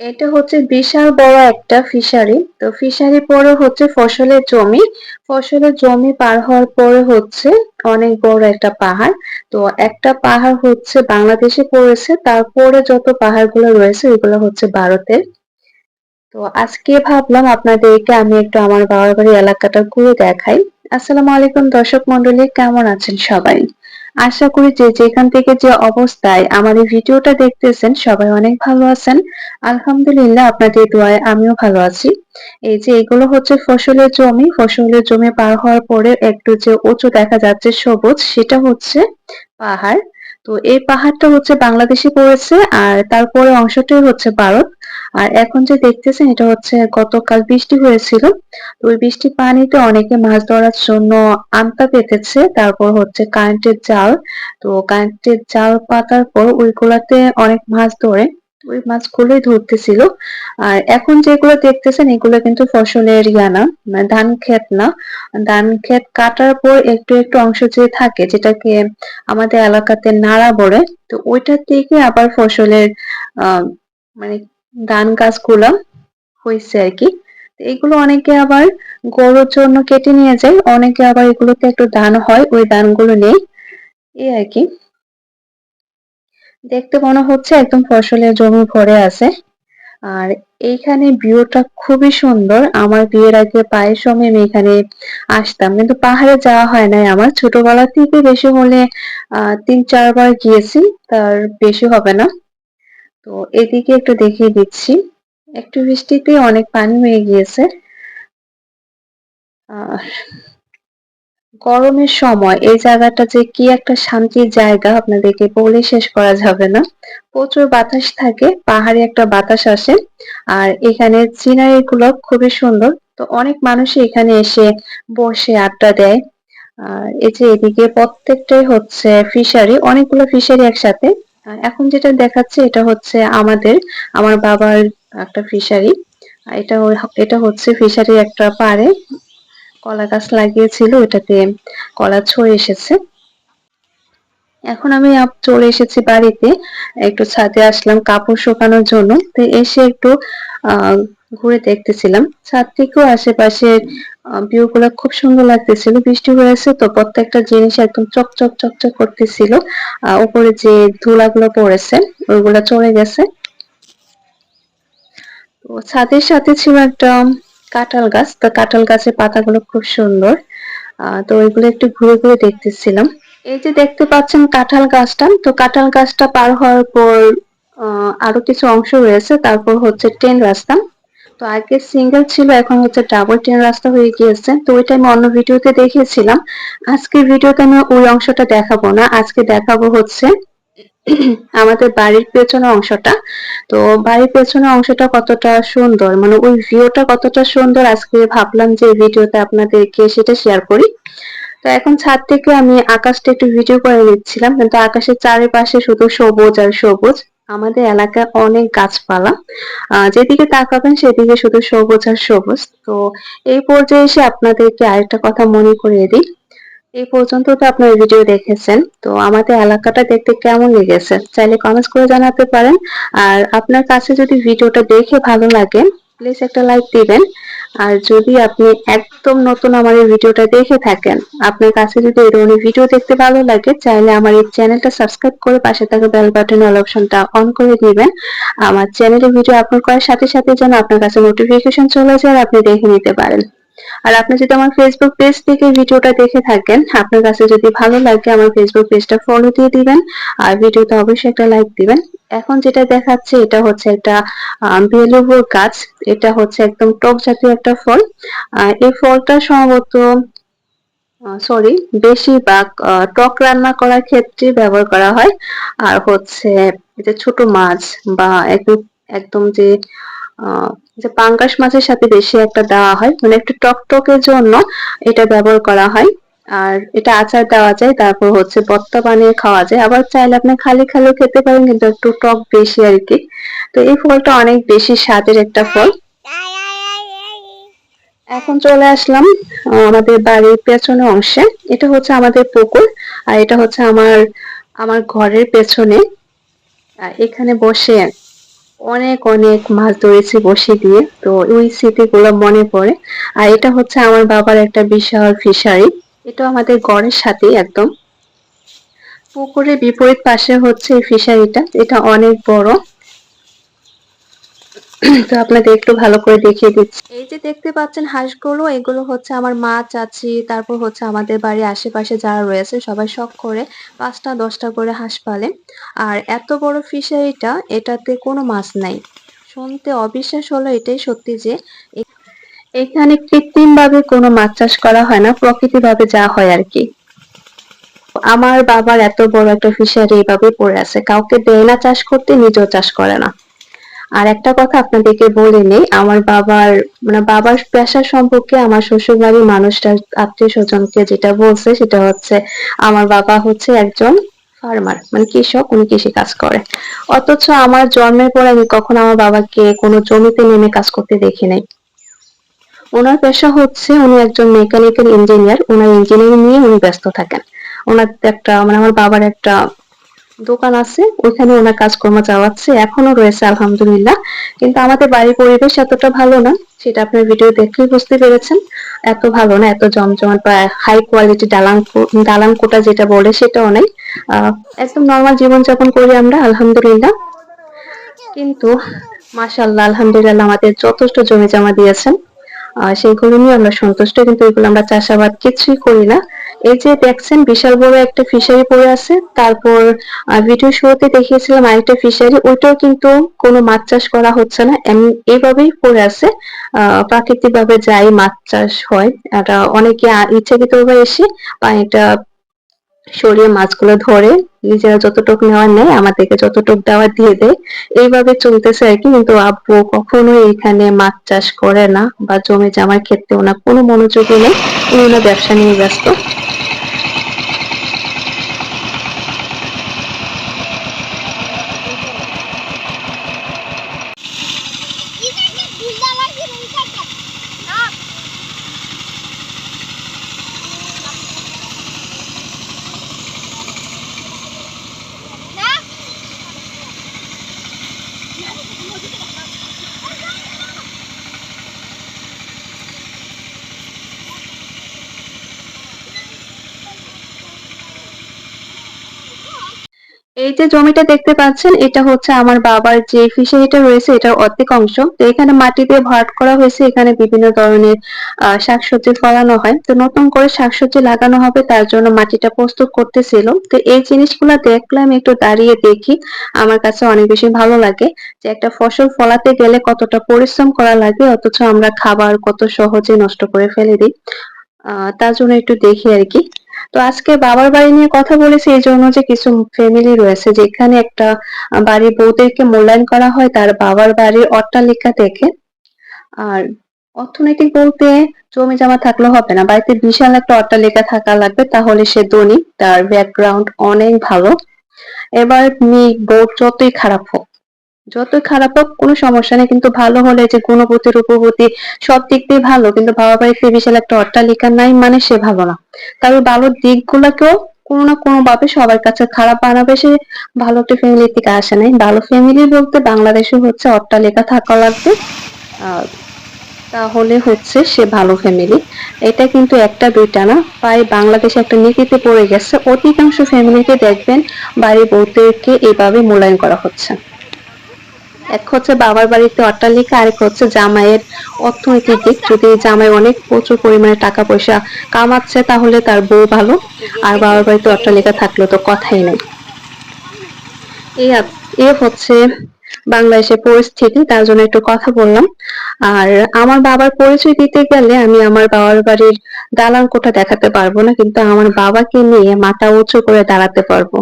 এটা হচ্ছে বিশাল বড় একটা ফিশারি। তো ফিশারি পরে হচ্ছে ফসলের জমি। ফসলের জমি পার হওয়ার পরে হচ্ছে অনেক বড় একটা পাহাড়। তো একটা পাহাড় হচ্ছে বাংলাদেশে পড়েছে। তারপরে যত পাহাড়গুলো রয়েছে ওইগুলো হচ্ছে ভারতের। তো আজকে ভাবলাম আপনাদেরকে আমি একটু আমার বাবার বাড়ি এলাকাটা ঘুরে দেখাই। আসসালামু আলাইকুম দর্শক মন্ডলী কেমন আছেন সবাই? আশা করি যে যেখান থেকে যে অবস্থায় আমার এই ভিডিওটা দেখতেছেন, সবাই অনেক ভালো আছেন। আলহামদুলিল্লাহ আপনাদের দোয়ায় আমিও ভালো আছি। এই যে এগুলো হচ্ছে ফসলের জমি। ফসলের জমি পার হওয়ার পরে একটু যে উঁচু দেখা যাচ্ছে সবুজ, সেটা হচ্ছে পাহাড়। তো এই পাহাড়টা হচ্ছে বাংলাদেশে পড়েছে আর তারপরে অংশটাই হচ্ছে ভারত। আর এখন যে দেখতেছেন, এটা হচ্ছে গতকাল বৃষ্টি হয়েছিল। তো ওই বৃষ্টির পানিতে অনেকে মাছ ধরার জন্য আমতা পেতেছে তারপর হচ্ছে কারেন্টের জাল। তো কারেন্টের জাল পাতার পর ওইগুলাতে অনেক মাছ ধরে। ওই মাছগুলোই ধরতেছিল। আর এখন যেগুলো দেখতেছেন, এগুলো কিন্তু ফসলের ইয়া না মানে ধান ক্ষেত না। ধান ক্ষেত কাটার পর একটু একটু অংশ যে থাকে, যেটাকে আমাদের এলাকাতে নাড়া বলে, তো ওইটার থেকে আবার ফসলের, আহ মানে ধান গাছগুলা হয়েছে আর কি। এগুলো অনেকে আবার গরুর জন্য কেটে নিয়ে যায়, অনেকে আবার এগুলোতে একটু ধান হয়, ওই ধানগুলো নেই। এই আর কি। দেখতে মনে হচ্ছে একদম ফসলের জমি ভরে আছে। আর এইখানে ভিউটা খুবই সুন্দর। আমার বিয়ের আগে প্রায় সময় আমি এখানে আসতাম, কিন্তু পাহাড়ে যাওয়া হয় নাই আমার। ছোটবেলা থেকে বেশি হলে, আহ, তিন চারবার গিয়েছি, তার বেশি হবে না। তো এদিকে একটু দেখিয়ে দিচ্ছি। একটু বৃষ্টিতে অনেক পানি হয়ে গিয়েছে। আহ গরমের সময় এই জায়গাটা যে কি একটা শান্তির জায়গা আপনাদেরকে বলে শেষ করা যাবে না। প্রচুর বাতাস থাকে, পাহাড়ে একটা বাতাস আসে, আর এখানে সিনারি গুলো খুবই সুন্দর। তো অনেক মানুষই এখানে এসে বসে আড্ডা দেয়। আর এই যে এদিকে প্রত্যেকটাই হচ্ছে ফিশারি অনেকগুলো ফিশারি একসাথে। এখন যেটা দেখাচ্ছে এটা হচ্ছে আমাদের, আমার বাবার একটা ফিশারি এটা এটা হচ্ছে ফিশারির একটা পাড়ে, কলা গাছ লাগিয়েছিল ওটাতে কলা ছড়ে এসেছে। এখন আমি চলে এসেছি বাড়িতে, একটু ছাদে আসলাম কাপড় শুকানোর জন্য, তো এসে একটু ঘুরে দেখতেছিলাম। ছাদ থেকেও আশেপাশের ভিউ গুলো খুব সুন্দর লাগতেছিল, বৃষ্টি হয়েছে তো প্রত্যেকটা জিনিস একদম চকচক চকচক করতেছিল। আহ, উপরে যে ধুলাগুলো পড়েছে, ওইগুলো চলে গেছে। তো ছাদের সাথে ছিল একটা কাঁঠাল গাছ, তো কাঁঠাল গাছের পাতাগুলো খুব সুন্দর। তো ওইগুলো একটু ঘুরে ঘুরে দেখতেছিলাম। এই যে দেখতে পাচ্ছেন কাঁঠাল গাছটা, তো কাঁঠাল গাছটা পার হওয়ার পর আরও কিছু অংশ রয়েছে, তারপর হচ্ছে ট্রেন রাস্তা। তো আগে সিঙ্গেল ছিল, এখন হচ্ছে ডাবল ট্রেন রাস্তা হয়ে গিয়েছে। তো ওইটা আমি অন্য ভিডিওতে দেখিয়েছিলাম। আজকে ভিডিওতে আমি ওই অংশটা দেখাবো না। আজকে দেখাবো হচ্ছে আমাদের বাড়ির পেছনের অংশটা। তো বাড়ির পেছনের অংশটা কতটা সুন্দর মানে ওই ভিউটা কতটা সুন্দর আজকে ভাবলাম যে ভিডিওতে আপনাদেরকে সেটা শেয়ার করি। তো এখন ছাদ থেকে আমি আকাশটা একটু ভিডিও করে নিচ্ছিলাম। কিন্তু আকাশের চারিপাশে শুধু সবুজ আর সবুজ। আমাদের এলাকায় অনেক গাছপালা যেদিকে তাকাবেন সেদিকে শুধু সবুজ আর সবুজ। তো এই পর্যায়ে এসে আপনাদেরকে আরেকটা কথা মনে করিয়ে দিই। এই পর্যন্ত তো আপনার ভিডিও দেখেছেন। তো আমাদের এলাকাটা দেখতে কেমন লেগেছে? চাইলে কমেন্টস করে জানাতে পারেন। আর আপনার কাছে যদি ভিডিওটা দেখে ভালো লাগে প্লিজ একটা লাইক দিবেন। আর যদি আপনি একদম নতুন আমার এই ভিডিওটা দেখে থাকেন, আপনার কাছে যদি এই ধরনের ভিডিও দেখতে ভালো লাগে, চাইলে আমার এই চ্যানেলটা সাবস্ক্রাইব করে পাশে থাকা বেল বাটন অল অপশনটা অন করে দিবেন। আমার চ্যানেলে ভিডিও আপলোড করার সাথে সাথে যেন আপনার কাছে নোটিফিকেশন চলে যায় আর আপনি দেখে নিতে পারেন। আর আপনি যদি আমার ফেসবুক পেজ থেকে ভিডিওটা দেখে থাকেন, আপনার কাছে যদি ভালো লাগে, আমার ফেসবুক পেজটা ফলো দিয়ে দিবেন, আর ভিডিওতে অবশ্যই একটা লাইক দিবেন। এখন যেটা দেখাচ্ছে, এটা হচ্ছে একটা ভেলুবো গাছ। এটা হচ্ছে একদম টক জাতীয় একটা ফল। এই ফলটা সম্ভবত সরি বেশিরভাগ টক রান্না করার ক্ষেত্রে ব্যবহার করা হয়। আর হচ্ছে যে ছোট মাছ বা একদম একদম যে যে পাঙ্গাস মাছের সাথে বেশি একটা দেওয়া হয় মানে একটু টকটকের জন্য এটা ব্যবহার করা হয়। আর এটা আচার দেওয়া যায়, তারপর হচ্ছে বত্তা বানিয়ে খাওয়া যায়। আবার চাইলে আপনি খালি খালিও খেতে পারেন, কিন্তু একটু টক বেশি আর কি। তো এই ফলটা অনেক বেশি স্বাদের একটা ফল। এখন চলে আসলাম আমাদের বাড়ির পেছনে অংশে। এটা হচ্ছে আমাদের পুকুর, আর এটা হচ্ছে আমার আমার ঘরের পেছনে। এখানে বসে অনেক অনেক মাছ ধরেছি বসে দিয়ে। তো ওই স্মৃতিগুলো মনে পড়ে। আর এটা হচ্ছে আমার বাবার একটা বিশাল ফিশারি এটা আমাদের গড়ের সাথেই একদম। পুকুরের বিপরীত পাশে হচ্ছে ফিশারিটা এটা অনেক বড়। তো আপনাদের একটু ভালো করে দেখিয়ে দিচ্ছি। এই যে দেখতে পাচ্ছেন হাঁসগুলো, এগুলো হচ্ছে আমার মা, চাচি, তারপর হচ্ছে আমাদের বাড়ির আশেপাশে যারা রয়েছে, সবাই শখ করে পাঁচটা, দশটা করে হাঁস পালে। আর এত বড় ফিশারিটা এটাতে কোনো মাছ নাই। শুনতে অবিশ্বাস হলো এটাই সত্যি যে এখানে কৃত্রিম ভাবে কোনো মাছ চাষ করা হয় না প্রকৃতি ভাবে যা হয় আর কি। আমার বাবার এত বড় একটা ফিশারি এভাবে পড়ে আছে, কাউকে দেয় না চাষ করতে, নিজেও চাষ করে না। আর একটা কথা আপনাদেরকে বলে নেই, আমার বাবার মানে বাবার পেশা সম্পর্কে আমার শ্বশুর বাড়ির মানুষটা আত্মীয় স্বজনকে যেটা বলছে সেটা হচ্ছে আমার বাবা হচ্ছে একজন ফার্মার মানে কৃষক, উনি কৃষি কাজ করে। অথচ আমার জন্মের পর আমি কখনো আমার বাবাকে কোনো জমিতে নেমে কাজ করতে দেখি নাই। ওনার পেশা হচ্ছে উনি একজন মেকানিক্যাল ইঞ্জিনিয়ার ওনার ইঞ্জিনিয়ারিং নিয়ে উনি ব্যস্ত থাকেন। ওনার একটা মানে আমার বাবার একটা দোকান আছে, ওইখানে ওনার কাজকর্ম চালাচ্ছে, এখনও রয়েছে, আলহামদুলিল্লাহ। কিন্তু আমাদের বাড়ির পরিবেশ এতটা ভালো না, সেটা আপনার ভিডিও দেখলেই বুঝতে পেরেছেন। এত ভালো না, এত জমজমাট বা হাই কোয়ালিটি দালান দালান কোটা যেটা বলে সেটাও নেই। একদম নর্মাল জীবনযাপন করি আমরা, আলহামদুলিল্লাহ। কিন্তু মাশাআল্লাহ, আলহামদুলিল্লাহ আমাদের যথেষ্ট জমি জমা দিয়েছেন সেগুলো নিয়ে আমরা সন্তুষ্ট, কিন্তু এগুলো আমরা চাষাবাদ কিছুই করি না। এই যে দেখছেন, বিশাল বড় একটা ফিশারি পড়ে আছে। তারপর ভিডিও শুরুতে দেখিয়েছিলাম আরেকটা ফিশারি ওইটাও কিন্তু কোনো মাছ চাষ করা হচ্ছে না। এইভাবেই পড়ে আছে। প্রাকৃতিক ভাবে যাই মাছ চাষ হয়, এটা অনেকে আ- ইচ্ছাকৃতভাবে এসে পানিটা সরিয়ে মাছগুলো ধরে, নিজেরা যতটুক নেওয়ার নেয়, আমাদেরকে যতটুক দেওয়ার দিয়ে দেয়। এইভাবে চলতেছে আর কি, কিন্তু আব্বু কখনোই এখানে মাছ চাষ করে না বা জমি জামার ক্ষেত্রে ওনার কোনো মনোযোগই নেই। উনি ওনার ব্যবসা নিয়ে ব্যস্ত। এই যে জমিটা দেখতে পাচ্ছেন, এটা হচ্ছে আমার বাবার যে ফিশারিটা রয়েছে, এটার অর্ধেক অংশ। তো এখানে মাটি দিয়ে করা হয়েছে, এখানে বিভিন্ন ধরনের শাকসবজি ফলানো হয়। তো নতুন করে শাকসবজি লাগানো হবে, তার জন্য মাটিটা প্রস্তুত করতেছিল। তো এই জিনিসগুলো দেখলে আমি একটু দাঁড়িয়ে দেখি, আমার কাছে অনেক বেশি ভালো লাগে যে একটা ফসল ফলাতে গেলে কতটা পরিশ্রম করা লাগে, অথচ আমরা খাবার কত সহজে নষ্ট করে ফেলে দিই। আহ তার জন্য একটু দেখি আর কি। তো আজকে বাবার বাড়ি নিয়ে কথা বলেছি, এই জন্য যে কিছু ফ্যামিলি রয়েছে, যেখানে একটা বাড়ির বউদেরকে মূল্যায়ন করা হয়, তার বাবার বাড়ির অট্টালিকা দেখে। আর অর্থনৈতিক বলতে জমি জমা থাকলে হবে না, বাড়িতে বিশাল একটা অট্টালিকা থাকা লাগবে, তাহলে সে ধনী, তার ব্যাকগ্রাউন্ড অনেক ভালো। এবার মেয়ে, বউ যতই খারাপ হোক যতই খারাপ হোক, কোনো সমস্যা নেই। কিন্তু ভালো হলে যে গুণবতী রূপবতী সব দিক দিয়ে ভালো। কিন্তু বাবা বাড়িতে বিশাল একটা অট্টালিকা নাই মানে সে ভালো না। তবে ভালো দিকগুলোকেও কোনো না কোনো ভাবে সবার কাছে খারাপ বানাবে সে ভালো একটা ফ্যামিলি থেকে আসে নাই। ভালো ফ্যামিলি বলতে বাংলাদেশে হচ্ছে অট্টালিকা থাকা লাগবে। তাহলে হচ্ছে সে ভালো ফ্যামিলি এটা কিন্তু একটা দুইটা না। প্রায় বাংলাদেশে একটা নীতিতে পড়ে গেছে। অধিকাংশ ফ্যামিলিতে দেখবেন বাড়ির বউদেরকে এইভাবে মূল্যায়ন করা হচ্ছে। এক হচ্ছে বাবার বাড়িতে অট্টালিকা আরেক হচ্ছে জামাইয়ের অর্থনৈতিক দিক। যদি জামাই অনেক প্রচুর পরিমাণে টাকা পয়সা কামাচ্ছে, তাহলে তার বউ ভালো। আর বাবার বাড়িতে অট্টালিকা থাকলে তো কথাই নেই। এ হচ্ছে বাংলাদেশের পরিস্থিতি, তার জন্য একটু কথা বললাম। আর আমার বাবার পরিচয় দিতে গেলে আমি আমার বাবার বাড়ির দালান কোঠা দেখাতে পারব না, কিন্তু আমার বাবাকে নিয়ে মাথা উঁচু করে দাঁড়াতে পারব।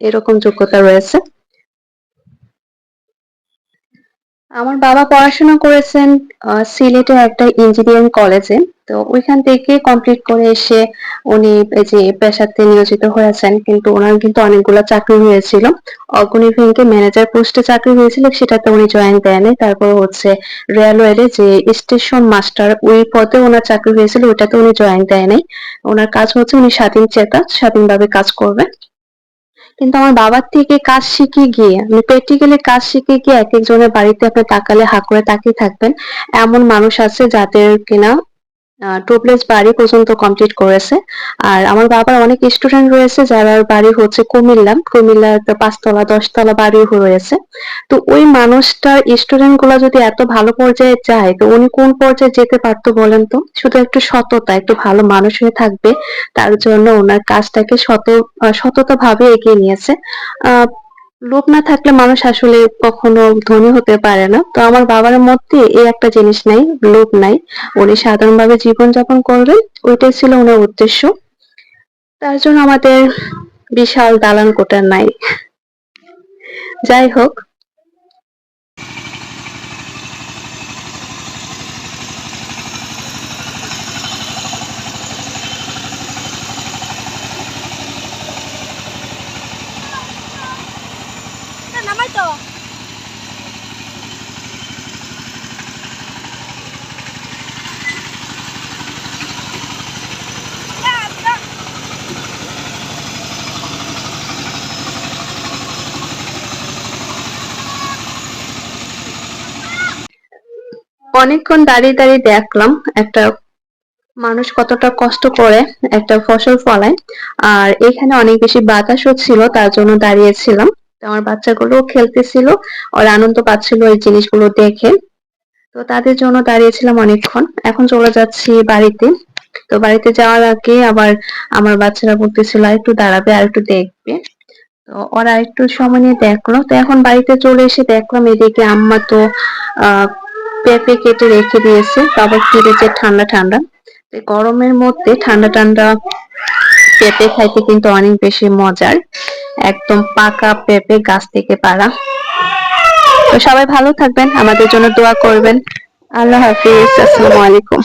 এরকম যোগ্যতা রয়েছে। আমার বাবা পড়াশোনা করেছেন সিলেটে একটা ইঞ্জিনিয়ারিং কলেজে তো ওইখান থেকে কমপ্লিট করে এসে উনি যে পেশাতে নিয়োজিত হয়েছেন। কিন্তু ওনার কিন্তু অনেকগুলো চাকরি হয়েছিল। অগ্রণী ব্যাংকে ম্যানেজার পোস্টে চাকরি হয়েছিল, সেটাতে উনি জয়েন দেয়নি তারপর হচ্ছে রেলওয়েতে যে স্টেশন মাস্টার ওই পদে ওনার চাকরি হয়েছিল ওটাতে উনি জয়েন দেয় নাই ওনার কাজ হচ্ছে উনি স্বাধীন চেতা, স্বাধীনভাবে কাজ করবে কিন্তু আমার বাবার থেকে কাজ শিখে গিয়ে, আমি প্র্যাকটিক্যালি কাজ শিখে গিয়ে এক একজনের বাড়িতে আপনি তাকালে হা করে তাকিয়ে থাকবেন। এমন মানুষ আছে যাদের কিনা টুপ্লেস বাড়ি পর্যন্ত কমপ্লিট করেছে। আর আমার বাবার অনেক স্টুডেন্ট রয়েছে যারা বাড়ি হচ্ছে কুমিল্লা। কুমিল্লাতে পাঁচতলা, দশতলা বাড়ি রয়েছে। তো ওই মানুষটার স্টুডেন্টগুলা যদি এত ভালো পর্যায়ে যায়, তো উনি কোন পর্যায়ে যেতে পারতো বলেন তো? শুধু একটু সততা, একটু ভালো মানুষ হয়ে থাকবে। তার জন্য ওনার কাজটাকে শত সততা ভাবে এগিয়ে নিয়েছে। আহ লোভ না থাকলে মানুষ আসলে কখনো ধনী হতে পারে না। তো আমার বাবার মধ্যে এই একটা জিনিস নাই, লোভ নাই। উনি সাধারণভাবে জীবনযাপন করবেন ওইটাই ছিল ওনার উদ্দেশ্য। তার জন্য আমাদের বিশাল দালান কোটা নাই। যাই হোক এটা নামাই তো অনেকক্ষণ দাঁড়িয়ে দাঁড়িয়ে দেখলাম একটা মানুষ কতটা কষ্ট করে একটা ফসল ফলায়। আর এখানে অনেক বেশি বাতাসও ছিল, তার জন্য দাঁড়িয়েছিলাম। আমার বাচ্চাগুলো খেলতেছিল, আর আনন্দ পাচ্ছিল এই জিনিসগুলো দেখে। তো তাদের জন্য দাঁড়িয়েছিলাম অনেকক্ষণ। এখন চলে যাচ্ছি বাড়িতে। তো বাড়িতে যাওয়ার আগে আবার আমার বাচ্চারা বলতেছিল একটু দাঁড়াবে, আর একটু দেখবে। তো ওরা একটু সময় নিয়ে দেখল। তো এখন বাড়িতে চলে এসে দেখলাম এদিকে আম্মা তো, আহ পেঁপে কেটে রেখে দিয়েছে, তারপর ফ্রিজে ঠান্ডা ঠান্ডা। গরমের মধ্যে ঠান্ডা ঠান্ডা পেঁপে খাইতে কিন্তু অনেক বেশি মজার। একদম পাকা পেঁপে গাছ থেকে পাড়া। তো সবাই ভালো থাকবেন, আমাদের জন্য দোয়া করবেন। আল্লাহ হাফিজ, আসসালামু আলাইকুম।